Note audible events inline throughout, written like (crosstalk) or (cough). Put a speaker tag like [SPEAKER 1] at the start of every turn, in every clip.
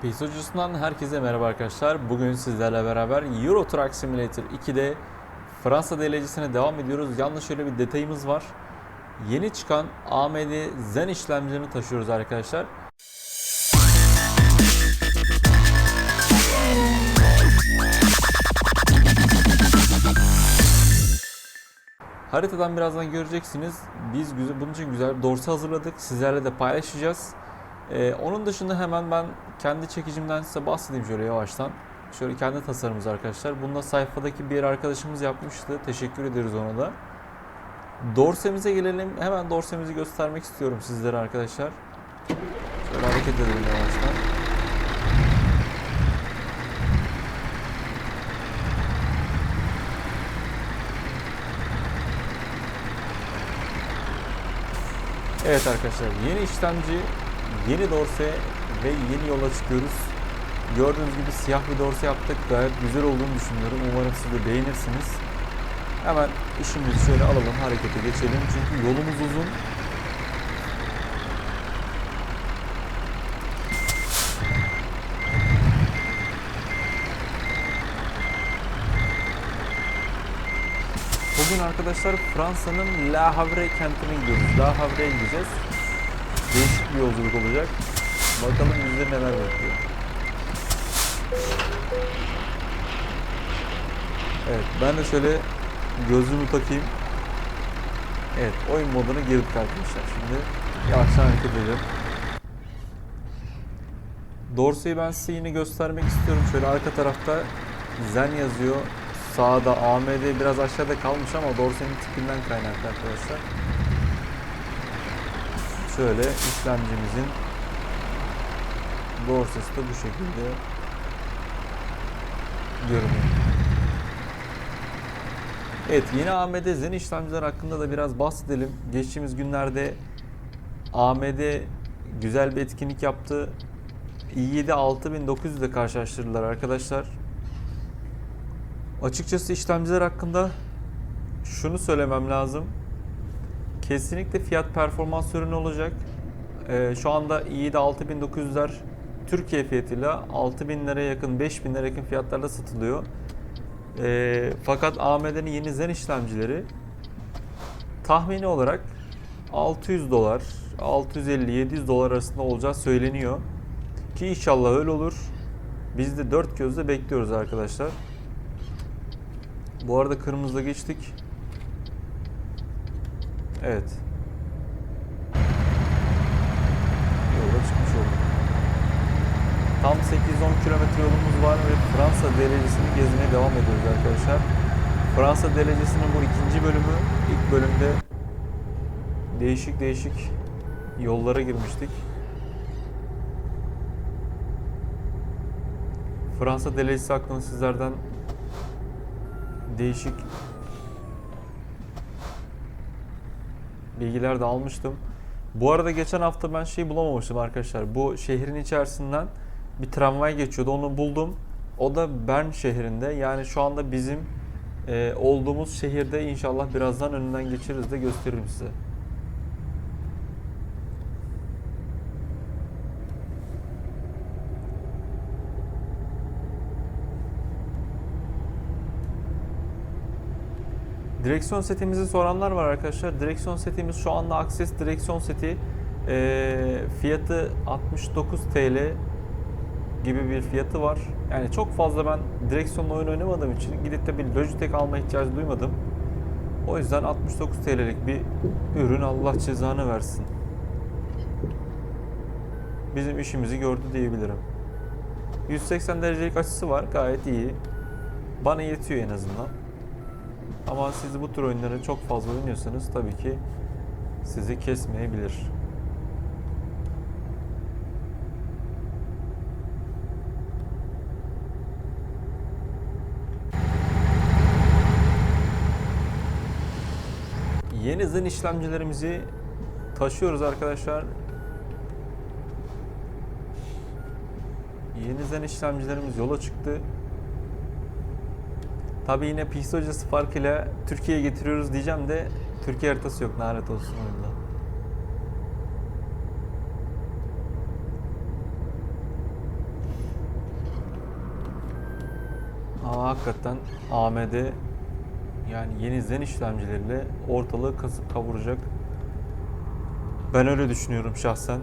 [SPEAKER 1] Piyasacısından herkese merhaba arkadaşlar. Bugün sizlerle beraber Euro Truck Simulator 2'de Fransa DLC'sine devam ediyoruz. Yalnız şöyle bir detayımız var. Yeni çıkan AMD Zen işlemcilerini taşıyoruz arkadaşlar. Haritadan birazdan göreceksiniz. Biz bunun için güzel bir dorsi hazırladık. Sizlerle de paylaşacağız. Ee, onun dışında hemen ben kendi çekicimden size bahsedeyim şöyle yavaştan. Şöyle kendi tasarımımız arkadaşlar. Bunu da sayfadaki bir arkadaşımız yapmıştı. Teşekkür ederiz ona da. Dorsemize gelelim. Hemen dorsemizi göstermek istiyorum sizlere arkadaşlar. Şöyle hareket edelim yavaştan. Evet arkadaşlar yeni işlemci, yeni dorse ve yeni yola çıkıyoruz. Gördüğünüz gibi siyah bir dorse yaptık. Gayet güzel olduğunu düşünüyorum. Umarım siz de beğenirsiniz. Hemen işimizi şöyle alalım, harekete geçelim. Çünkü yolumuz uzun. Bugün arkadaşlar Fransa'nın La Havre kentine gidiyoruz. La Havre'ye gideceğiz. Bir yolculuk olacak. Bakalım bizleri neler bekliyor. Evet ben de şöyle gözlüğümü takayım. Evet oyun moduna girdik arkadaşlar. Şimdi yavaştan hareket edelim. Dorse'yi ben size yine göstermek istiyorum. Şöyle arka tarafta Zen yazıyor. Sağda AMD biraz aşağıda kalmış ama Dorse'nin tipinden kaynaklı arkadaşlar. Şöyle işlemcimizin Dorsesi de bu şekilde görünüyor. Evet yeni AMD Zen işlemciler hakkında da biraz bahsedelim. Geçtiğimiz günlerde AMD güzel bir etkinlik yaptı. i7 6900 ile karşılaştırdılar arkadaşlar. Açıkçası işlemciler hakkında şunu söylemem lazım. Kesinlikle fiyat performans ürünü olacak. Ee, şu anda i7 6900'ler Türkiye fiyatıyla 6000 liraya yakın 5000 liraya yakın fiyatlarla satılıyor. Ee, fakat AMD'nin yeni Zen işlemcileri tahmini olarak 600 dolar, 650-700 dolar arasında olacağı söyleniyor. Ki inşallah öyle olur. Biz de dört gözle bekliyoruz arkadaşlar. Bu arada kırmızıda geçtik. Evet. Yola çıkmış olduk. Tam 8-10 kilometre yolumuz var ve Fransa derecesini gezmeye devam ediyoruz arkadaşlar. Fransa derecesinin bu ikinci bölümü, ilk bölümde değişik değişik yollara girmiştik. Fransa derecesi hakkında sizlerden değişik bilgiler de almıştım. Bu arada geçen hafta ben şey bulamamıştım arkadaşlar. Bu şehrin içerisinden bir tramvay geçiyordu. Onu buldum. O da Bern şehrinde. Yani şu anda bizim e, olduğumuz şehirde inşallah birazdan önünden geçiririz de gösteririm size. Direksiyon setimizi soranlar var arkadaşlar. Direksiyon setimiz şu anda Access direksiyon seti. Ee, fiyatı 69 TL gibi bir fiyatı var. Yani çok fazla ben direksiyonla oyun oynamadığım için gidip de bir Logitech alma ihtiyacı duymadım. O yüzden 69 TL'lik bir ürün Allah cezanı versin. Bizim işimizi gördü diyebilirim. 180 derecelik açısı var gayet iyi. Bana yetiyor en azından. Ama siz bu tür oyunları çok fazla oynuyorsanız tabii ki sizi kesmeyebilir. Yeni Zen işlemcilerimizi taşıyoruz arkadaşlar. Yeni Zen işlemcilerimiz yola çıktı. Tabii yine pist hocası farkıyla Türkiye'ye getiriyoruz diyeceğim de Türkiye haritası yok lanet olsun oyunda. Ama hakikaten AMD yani yeni Zen işlemcileriyle ortalığı kasıp kavuracak. Ben öyle düşünüyorum şahsen.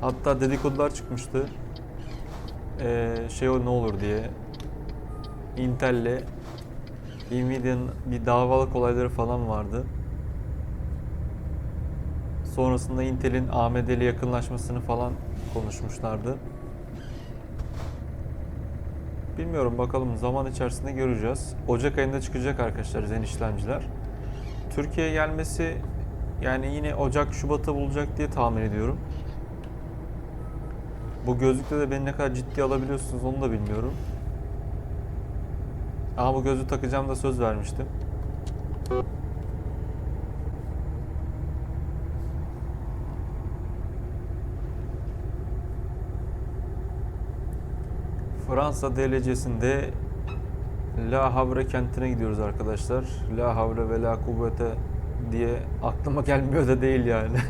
[SPEAKER 1] Hatta dedikodular çıkmıştı. Ee, şey o ne olur diye Intel'le Nvidia'nın bir davalık olayları falan vardı. Sonrasında Intel'in AMD ile yakınlaşmasını falan konuşmuşlardı. Bilmiyorum bakalım zaman içerisinde göreceğiz. Ocak ayında çıkacak arkadaşlar Zen işlemciler. Türkiye'ye gelmesi yani yine Ocak Şubat'ı bulacak diye tahmin ediyorum. Bu gözlükle de beni ne kadar ciddi alabiliyorsunuz onu da bilmiyorum. Ama bu gözlüğü takacağım da söz vermiştim. Fransa DLC'sinde La Havre kentine gidiyoruz arkadaşlar. La Havre ve La Kuvvete diye aklıma gelmiyor da değil yani. (laughs)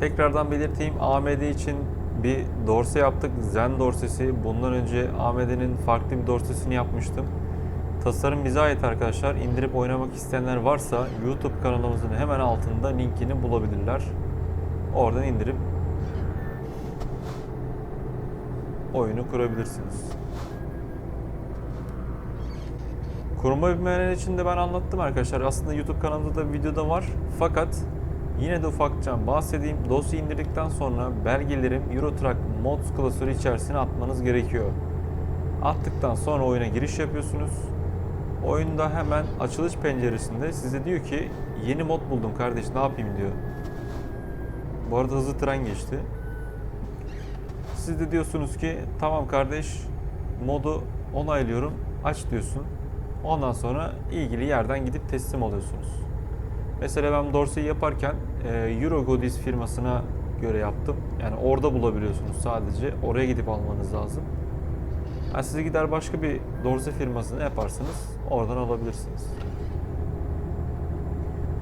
[SPEAKER 1] Tekrardan belirteyim AMD için bir dorse yaptık. Zen dorsesi. Bundan önce AMD'nin farklı bir dorsesini yapmıştım. Tasarım bize ait arkadaşlar. İndirip oynamak isteyenler varsa YouTube kanalımızın hemen altında linkini bulabilirler. Oradan indirip oyunu kurabilirsiniz. Kurma bilmeyenler için de ben anlattım arkadaşlar. Aslında YouTube kanalımda da videoda var. Fakat yine de ufakça bahsedeyim. Dosya indirdikten sonra belgelerim Eurotrack Mods klasörü içerisine atmanız gerekiyor. Attıktan sonra oyuna giriş yapıyorsunuz. Oyunda hemen açılış penceresinde size diyor ki yeni mod buldum kardeş ne yapayım diyor. Bu arada hızlı tren geçti. Siz de diyorsunuz ki tamam kardeş modu onaylıyorum aç diyorsun. Ondan sonra ilgili yerden gidip teslim alıyorsunuz. Mesela ben dorseyi yaparken e, Eurogodis firmasına göre yaptım. Yani orada bulabiliyorsunuz sadece. Oraya gidip almanız lazım. Yani size gider başka bir dorse firmasını yaparsınız. Oradan alabilirsiniz.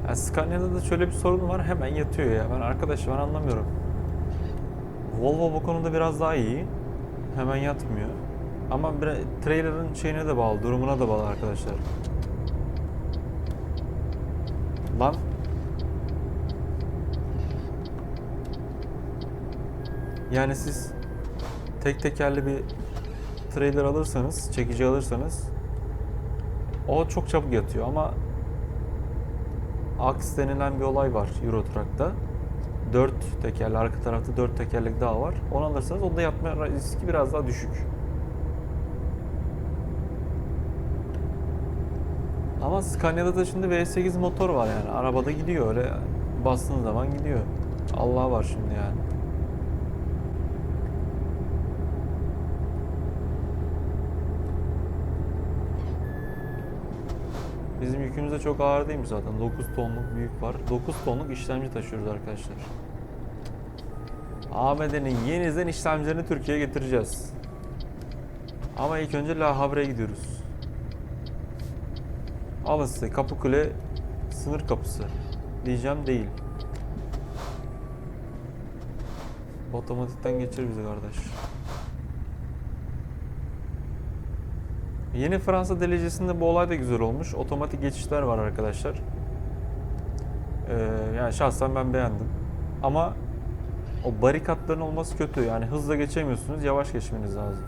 [SPEAKER 1] Yani Scania'da da şöyle bir sorun var. Hemen yatıyor ya. Ben arkadaş ben anlamıyorum. Volvo bu konuda biraz daha iyi. Hemen yatmıyor. Ama trailer'ın şeyine de bağlı, durumuna da bağlı arkadaşlar. Lan. Yani siz tek tekerli bir trailer alırsanız, çekici alırsanız o çok çabuk yatıyor ama Aks denilen bir olay var Euro Truck'ta. 4 tekerli, arka tarafta 4 tekerlek daha var. Onu alırsanız onda yatma riski biraz daha düşük. Ama Scania'da da şimdi V8 motor var yani. Arabada gidiyor öyle bastığın zaman gidiyor. Allah var şimdi yani. Bizim yükümüz de çok ağır değil mi zaten? 9 tonluk büyük var. 9 tonluk işlemci taşıyoruz arkadaşlar. AMD'nin yeni zen işlemcilerini Türkiye'ye getireceğiz. Ama ilk önce La Havre'ye gidiyoruz. Alın size Kapıkule sınır kapısı. Diyeceğim değil. Otomatikten geçir bizi kardeş. Yeni Fransa delicesinde bu olay da güzel olmuş. Otomatik geçişler var arkadaşlar. Ee, yani şahsen ben beğendim. Ama o barikatların olması kötü. Yani hızla geçemiyorsunuz. Yavaş geçmeniz lazım.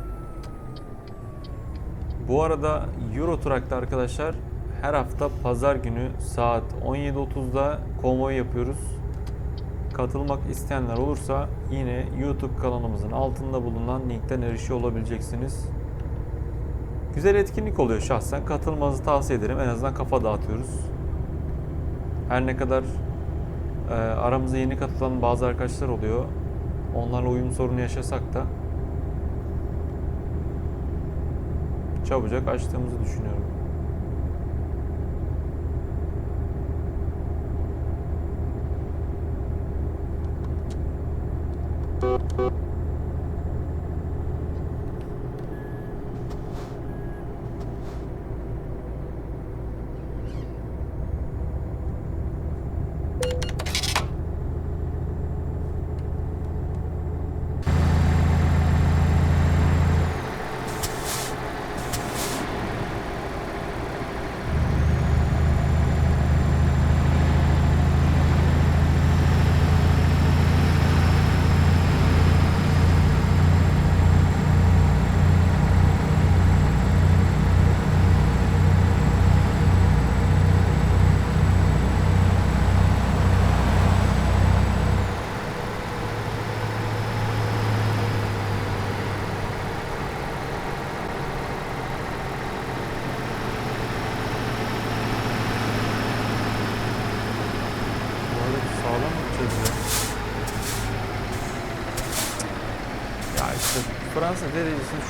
[SPEAKER 1] Bu arada Euro Truck'ta arkadaşlar her hafta pazar günü saat 17.30'da konvoy yapıyoruz. Katılmak isteyenler olursa yine YouTube kanalımızın altında bulunan linkten erişiyor olabileceksiniz. Güzel etkinlik oluyor şahsen. Katılmanızı tavsiye ederim. En azından kafa dağıtıyoruz. Her ne kadar e, aramıza yeni katılan bazı arkadaşlar oluyor. Onlarla uyum sorunu yaşasak da çabucak açtığımızı düşünüyorum. Thank you.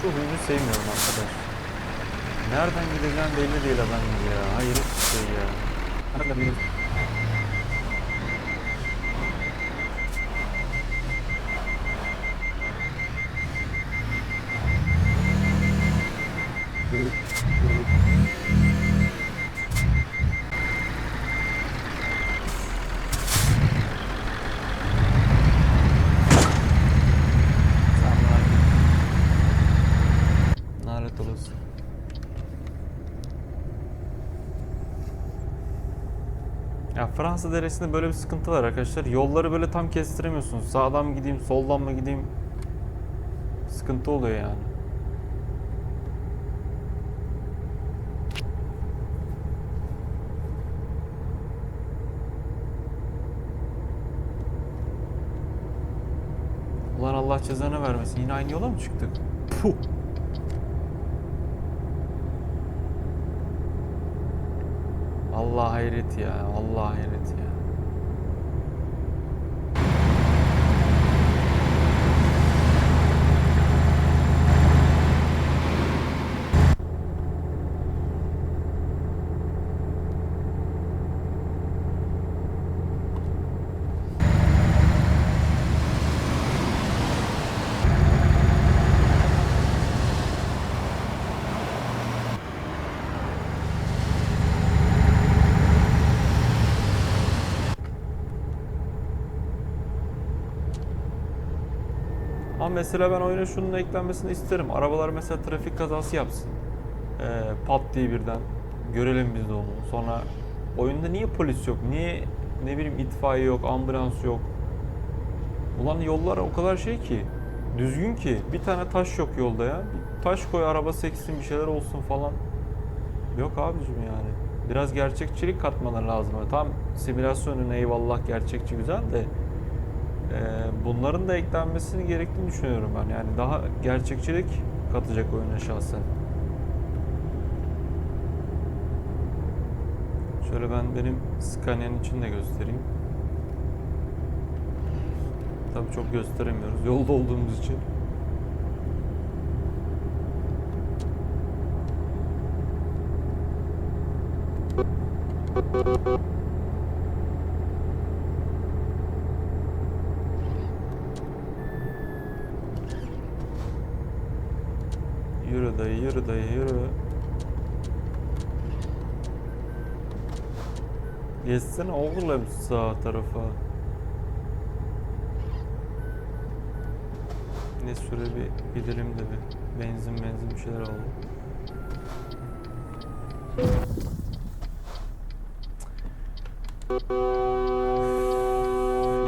[SPEAKER 1] Şu huyunu sevmiyorum arkadaş. Nereden gideceğim belli değil adam gibi ya. Hayır şey ya. Nereden Fransa deresinde böyle bir sıkıntı var arkadaşlar. Yolları böyle tam kestiremiyorsunuz. Sağdan mı gideyim, soldan mı gideyim? Sıkıntı oluyor yani. Ulan Allah cezanı vermesin. Yine aynı yola mı çıktık? Puh. Allah hayret ya. Allah hayret ya. Mesela ben oyuna şunun eklenmesini isterim. Arabalar mesela trafik kazası yapsın. Ee, pat diye birden. Görelim biz de onu. Sonra oyunda niye polis yok? Niye ne bileyim itfaiye yok, ambulans yok? Ulan yollar o kadar şey ki. Düzgün ki. Bir tane taş yok yolda ya. Bir taş koy araba seksin bir şeyler olsun falan. Yok abicim yani. Biraz gerçekçilik katmaları lazım. Tam simülasyonun eyvallah gerçekçi güzel de bunların da eklenmesini gerektiğini düşünüyorum ben. Yani daha gerçekçilik katacak oyuna şahsen. Şöyle ben benim Scania'nın için de göstereyim. Tabii çok gösteremiyoruz yolda olduğumuz için. Yürü dayı, yürü dayı, yürü. Geçsene oğlum sağ tarafa. Ne süre bir gidelim de bir benzin benzin bir şeyler alalım.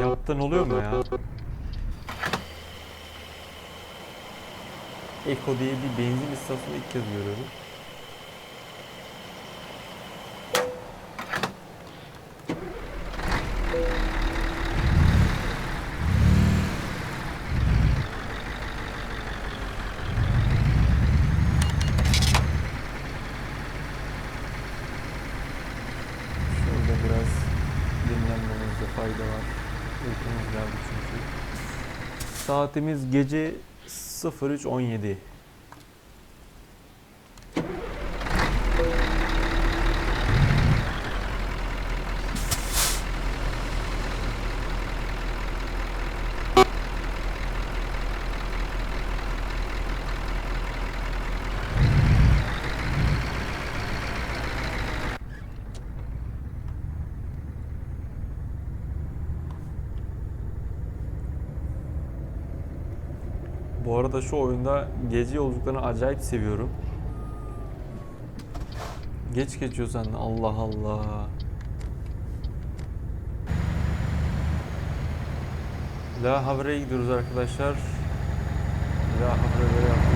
[SPEAKER 1] Yaptın oluyor mu ya? Eko diye bir benzin istasyonu ilk kez görüyorum. Şurada biraz dinlenmemizde fayda var. Saatimiz gece 03.17. Bu arada şu oyunda gece yolculuklarını acayip seviyorum. Geç geçiyor sen. Allah Allah. La Havre'ye gidiyoruz arkadaşlar. La Havre'ye yaptık.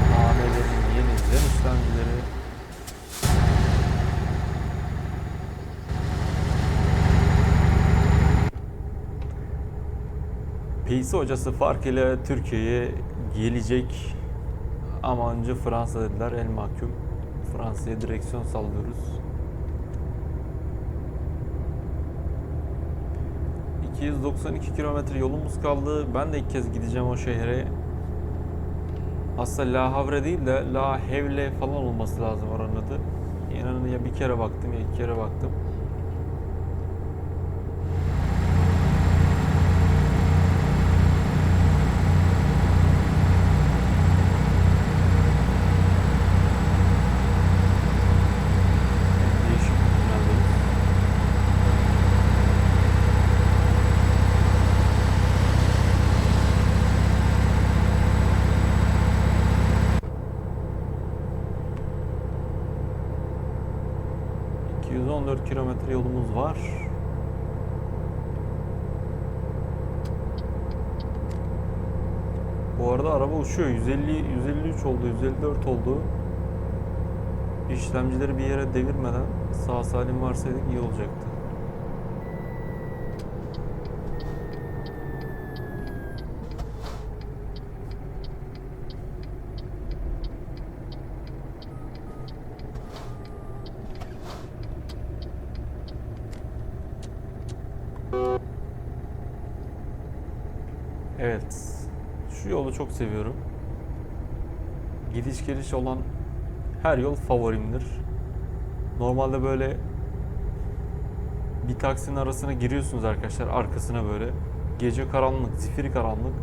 [SPEAKER 1] AMD'nin yeni Zen işlemcileri PC hocası farkıyla Türkiye'ye gelecek ama önce Fransa dediler el mahkum. Fransa'ya direksiyon sallıyoruz. 292 kilometre yolumuz kaldı. Ben de ilk kez gideceğim o şehre. Aslında La Havre değil de La Hevle falan olması lazım oranın adı. İnanın ya bir kere baktım ya iki kere baktım. Değişik bir tüneldeyiz. ...214 kilometre yolumuz var. Bu arada araba uçuyor. 150, 153 oldu, 154 oldu. İşlemcileri bir yere devirmeden sağ salim varsaydık iyi olacaktı. Evet. Şu yolu çok seviyorum. Gidiş geliş olan her yol favorimdir. Normalde böyle bir taksinin arasına giriyorsunuz arkadaşlar arkasına böyle. Gece karanlık, zifiri karanlık.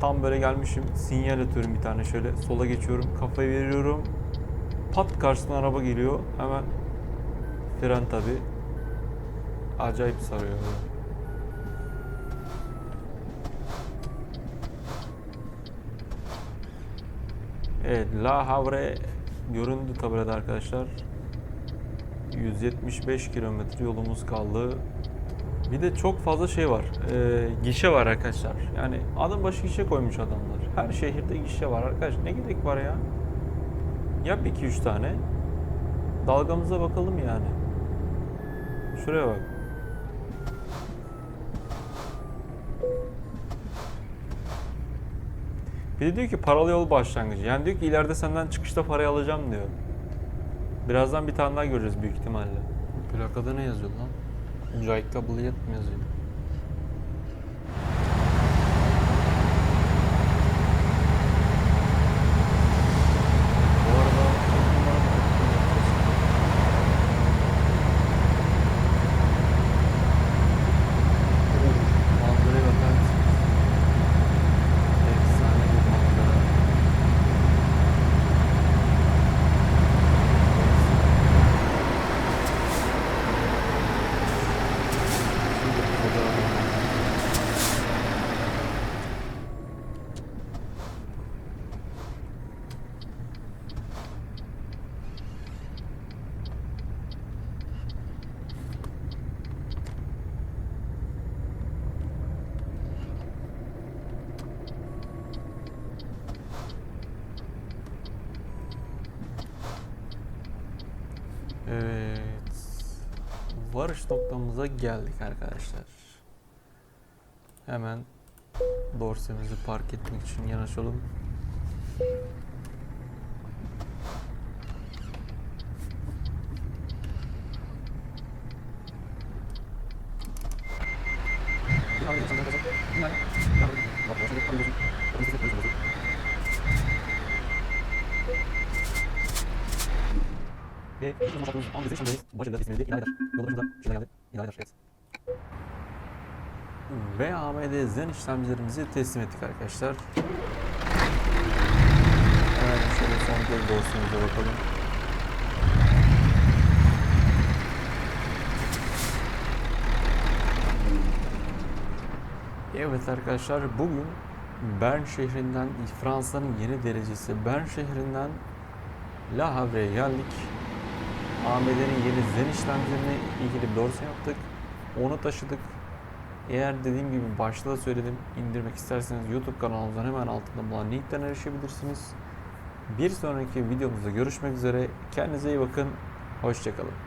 [SPEAKER 1] Tam böyle gelmişim sinyal atıyorum bir tane şöyle sola geçiyorum kafayı veriyorum. Pat karşısına araba geliyor hemen fren tabi. Acayip sarıyor böyle. Evet, La Havre göründü tabelada arkadaşlar. 175 kilometre yolumuz kaldı. Bir de çok fazla şey var. Ee, gişe var arkadaşlar. Yani adım başı gişe koymuş adamlar. Her şehirde gişe var arkadaş. Ne gerek var ya? Yap 2-3 tane. Dalgamıza bakalım yani. Şuraya bak. Bir de diyor ki paralı yol başlangıcı. Yani diyor ki ileride senden çıkışta parayı alacağım diyor. Birazdan bir tane daha göreceğiz büyük ihtimalle. Plakada ne yazıyor lan? Cayka Bliyet mi yazıyor? Bu arada Manzaraya bakar mısınız? Efsane bir manzara. Şurada bir fotoğraf alalım. Evet. Noktamıza geldik arkadaşlar. Hemen dorsemizi park etmek için yanaşalım. AMD Zen işlemcilerimizi teslim ettik arkadaşlar. Hemen şöyle son kez dosyamıza bakalım. Evet arkadaşlar bugün Bern şehrinden Fransa'nın yeni derecesi Bern şehrinden La Havre'ye geldik. AMD'nin yeni Zen işlemcilerine ilgili bir dosya yaptık. Onu taşıdık. Eğer dediğim gibi başta da söyledim indirmek isterseniz YouTube kanalımızdan hemen altında bulunan linkten erişebilirsiniz. Bir sonraki videomuzda görüşmek üzere. Kendinize iyi bakın. Hoşçakalın.